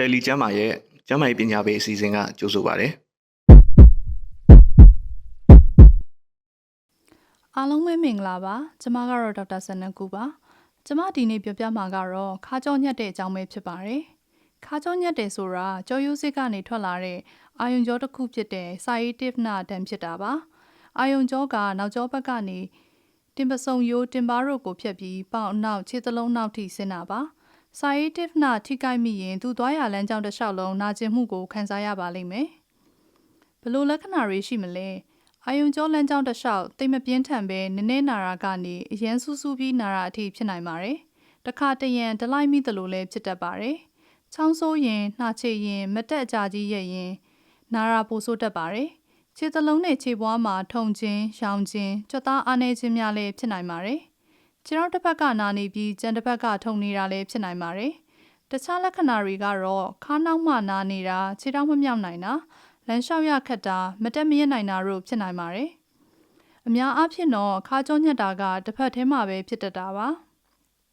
တယ်လီကျမ်းမာရဲ့ကျမ်းမာရေးပညာပေးအစီအစဉ်ကကြိုဆိုပါရစေအားလုံးပဲမင်္ဂလာပါကျမကတော့ဒေါက်တာဆန်နကူပါကျမဒီနေ့ပြောပြမှာကတော့ခါကြောညက်တဲ့အကြောင်းပဲဖြစ်ပါတယ်ခါကြောညက်တယ်ဆိုတာကြောရိုးစစ်ကနေထွက်လာတဲ့အာယုံကြောတစ်ခုဖြစ်တဲ့ sciatic nerve တန်ဖြစ်တာပါအာယုံကြောကနောက်ကျောဘက်ကနေတင်ပစုံရိုးတင်ပါတို့ကိုဖြတ်ပြီးပေါင်အနောက်ခြေသလုံးနောက်ထိဆင်းတာပါ sciatic nerve ထိခိုက်မိရင်သူ့သွားရလမ်းကြောင်းတစ်လျှောက်လုံးနာကျင်မှုကိုခံစားရပါလိမ့်မယ်ဘယ်လိုလက္ခဏာတွေရှိမလဲအာယုံကြောလမ်းကြောင်းတစ်လျှောက်တိတ်မပြင်းထန်ပဲနည်းနည်းနာရာကနေအရန်ဆူဆူပြီးနာရာအထိဖြစ်နိုင်ပါတယ်။တစ်ခါတရံဒလိုက်မိသလိုလည်းဖြစ်တတ်ပါတယ်။ချောင်းဆိုးရင်နှာချေရင်မတက်အကြကြီးရက်ရင်နာရာပိုဆိုးတတ်ပါတယ်။ခြေသလုံးနဲ့ခြေပွားမှာထုံခြင်း၊ရောင်ခြင်း၊ကြွက်သားအားနည်းခြင်းများလည်းဖြစ်နိုင်ပါတယ်။ ခြေထောက်တစ်ဖက်ကနာနေပြီးကြံတစ်ဖက်ကထုံနေတာလည်းဖြစ်နိုင်ပါတယ်။တခြားလက္ခဏာတွေကတော့ခါးနောက်မှနာနေတာခြေထောက်မမြောက်နိုင်တာလမ်းလျှောက်ရခက်တာမတက်မရနိုင်တာတို့ဖြစ်နိုင်ပါတယ်။အများအားဖြင့်တော့ခါကြောညက်တာကတစ်ဖက်ထဲမှာပဲဖြစ်တတ်တာပါ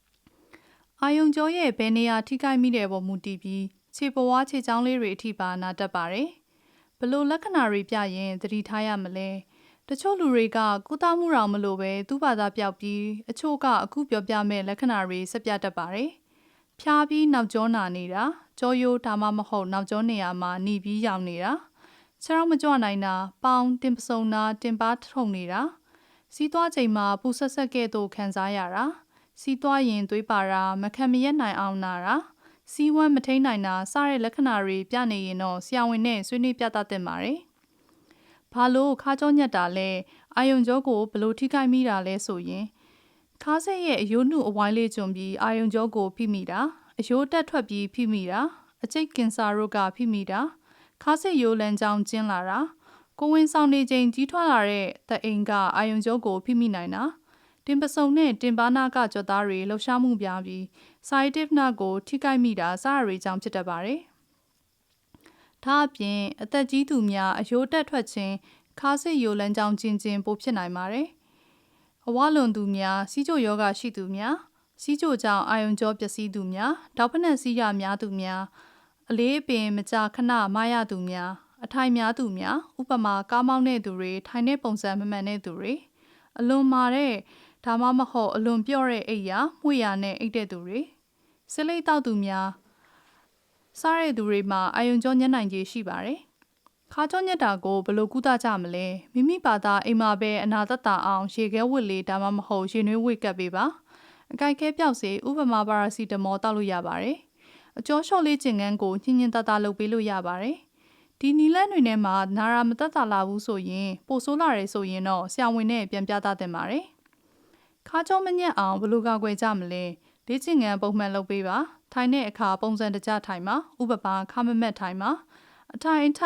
။အာယုံကြောရဲ့ဘယ်နေရာထိခိုက်မိတဲ့ပုံမူတည်ပြီးခြေပွားခြေချောင်းလေးတွေအထိပါနာတတ်ပါတယ်။ဘလို့လက္ခဏာတွေပြရင်သတိထားရမလဲ။ တချို့လူတွေကကုသမှုတော်မလို့ပဲသူ့ဘာသာပြောက်ပြီးအချို့ကအခုပြောပြမဲ့လက္ခဏာတွေဆက်ပြတတ်ပါတယ်။ဖျားပြီးနောက်ကျောနာနေတာကြောရိုးဒါမှမဟုတ်နောက်ကျောနေရာမှာหนีပြီးရောင်နေတာခြေထောက်မကြွနိုင်တာပေါင်တင်ပစုံနာတင်ပါထုံနေတာစီးသွားချိန်မှာပူဆက်ဆက်ကဲ့သို့ခံစားရတာစီးသွားရင်သွေးပါတာမခံမရက်နိုင်အောင်နာတာစီးဝမ်းမထိန်နိုင်တာစတဲ့လက္ခဏာတွေပြနေရင်တော့ဆရာဝန်နဲ့ဆွေးနွေးပြသသင့်ပါတယ် ဘာလို့ခါကြောညက်တာလဲအာယုံကြောကိုဘလို့ထိခိုက်မိတာလဲဆိုရင်ခါးဆက်ရဲ့အယိုးနှုအဝိုင်းလေးကျွံပြီးအာယုံကြောကိုဖိမိတာအယိုးတက်ထွက်ပြီးဖိမိတာအကျိတ်ကင်ဆာတို့ကဖိမိတာခါးဆက်ရိုးလန်းကြောင်းကျင်းလာတာကိုဝင်ဆောင်နေချိန်ကြီးထွားလာတဲ့သအိမ်ကအာယုံကြောကိုဖိမိနိုင်တာတင်ပစုံနဲ့တင်ပါနာကကြွက်သားတွေလှုပ်ရှားမှုပြပြီး sciatic nerve ကိုထိခိုက်မိတာစရတွေကြောင့်ဖြစ်တတ်ပါတယ်။ ဒါအပြင်အသက်ကြီးသူများအယိုးတက်ထွက်ခြင်းခါးဆက်ရိုးလန်းကြောင်းကျင်းခြင်းပိုဖြစ်နိုင်ပါတယ်။အဝလွန်သူများစီးချိုယောဂရှိသူများစီးချိုကြောင့်အာယုံကြောပျက်စီးသူများတောက်ဖက်နှက်စီးရများသူများအလေးအပင်မကြာခဏမားရသူများအထိုင်များသူများဥပမာကားမောင်းတဲ့သူတွေထိုင်တဲ့ပုံစံမမှန်တဲ့သူတွေအလွန်မာတဲ့ဒါမှမဟုတ်အလွန်ပြော့တဲ့အိပ်ယာမှုရာနဲ့အိပ်တဲ့သူတွေဆလိတ်တောက်သူများ စားတဲ့သူတွေမှာအာယုံကြောညံ့နိုင်ခြေရှိပါတယ်ခါကြောညက်တာကိုဘယ်လိုကုသကြမလဲမိမိဘာသာအိမ်မှာပဲအနာသက်သာအောင်ရေခဲဝတ်လေးဒါမှမဟုတ်ရေနွေးဝတ်ကပ်ပေးပါအကြိုက်ခဲပြောက်စေဥပမာပါရာစီတမောတောက်လို့ရပါတယ်အကျော်လျှော့လေးကျင်ငန်းကိုညှင်းညင်းတတလုပ်ပေးလို့ရပါတယ်ဒီနီလန်းတွေထဲမှာနာရာမသက်သာလာဘူးဆိုရင်ပိုဆိုးလာတယ်ဆိုရင်တော့ဆရာဝန်နဲ့ပြန်ပြသသင့်ပါတယ်ခါကြောမညက်အောင်ဘယ်လိုကာကွယ်ကြမလဲ လေ့ကျင့်ငန်းပုံမှန်လုပ်ပေးပါထိုင်တဲ့အခါပုံစံတကျထိုင်ပါဥပမာခမမက်ထိုင်ပါအထိုင်အထ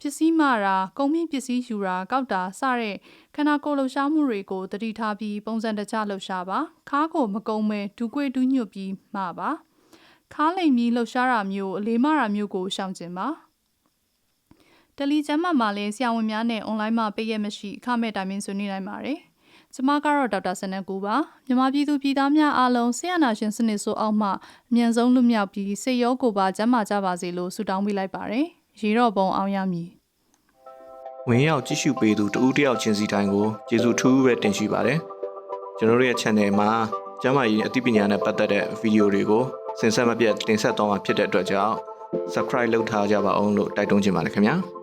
ပစ္စည်းမာတာကုန်မြင့်ပစ္စည်းယူတာကောက်တာစတဲ့ခန္ဓာကိုယ်လှူရှားမှုတွေကိုတတိထားပြီးပုံစံတကျလှူရှားပါခါးကိုမကုံမဲဒူးကွေးဒူးညွတ်ပြီးမှပါခါးလိမ်ပြီးလှူရှားတာမျိုးအလေးမတာမျိုးကိုရှောင်ကျင်ပါတယ်လီကျမ်းမာမှာလည်းဆရာဝန်များနဲ့အွန်လိုင်းမှာပေးရမရှိအခမဲ့တိုင်ပင်ဆွေးနွေးနိုင်ပါတယ် ကျမကတော့ဒေါက်တာစနက်ကူပါမြန်မာပြည်သူပြည်သားများအားလုံးဆရာနာရှင်စနစ်ဆိုအောက်မှအမြန်ဆုံးလွတ်မြောက်ပြီးစိတ်ရောကိုယ်ပါကျန်းမာကြပါစေလို့ဆုတောင်းပေးလိုက်ပါတယ်ရေတော့ပုံအောင်ရမည်ဝင်ရောက်ကြည့်ရှုပေးသူတဦးတစ်ယောက်ချင်းစီတိုင်းကိုကျေးဇူးထူးပဲတင်ရှိပါတယ်ကျွန်တော်တို့ရဲ့ channel မှာကျမ်းမာရေးအသိပညာနဲ့ပတ်သက်တဲ့ဗီဒီယိုတွေကိုစင်ဆက်မပြတ်တင်ဆက်သွားမှာဖြစ်တဲ့အတွက်ကြောင့် subscribe လုပ်ထားကြပါအောင်လို့တိုက်တွန်းချင်ပါတယ်ခင်ဗျာ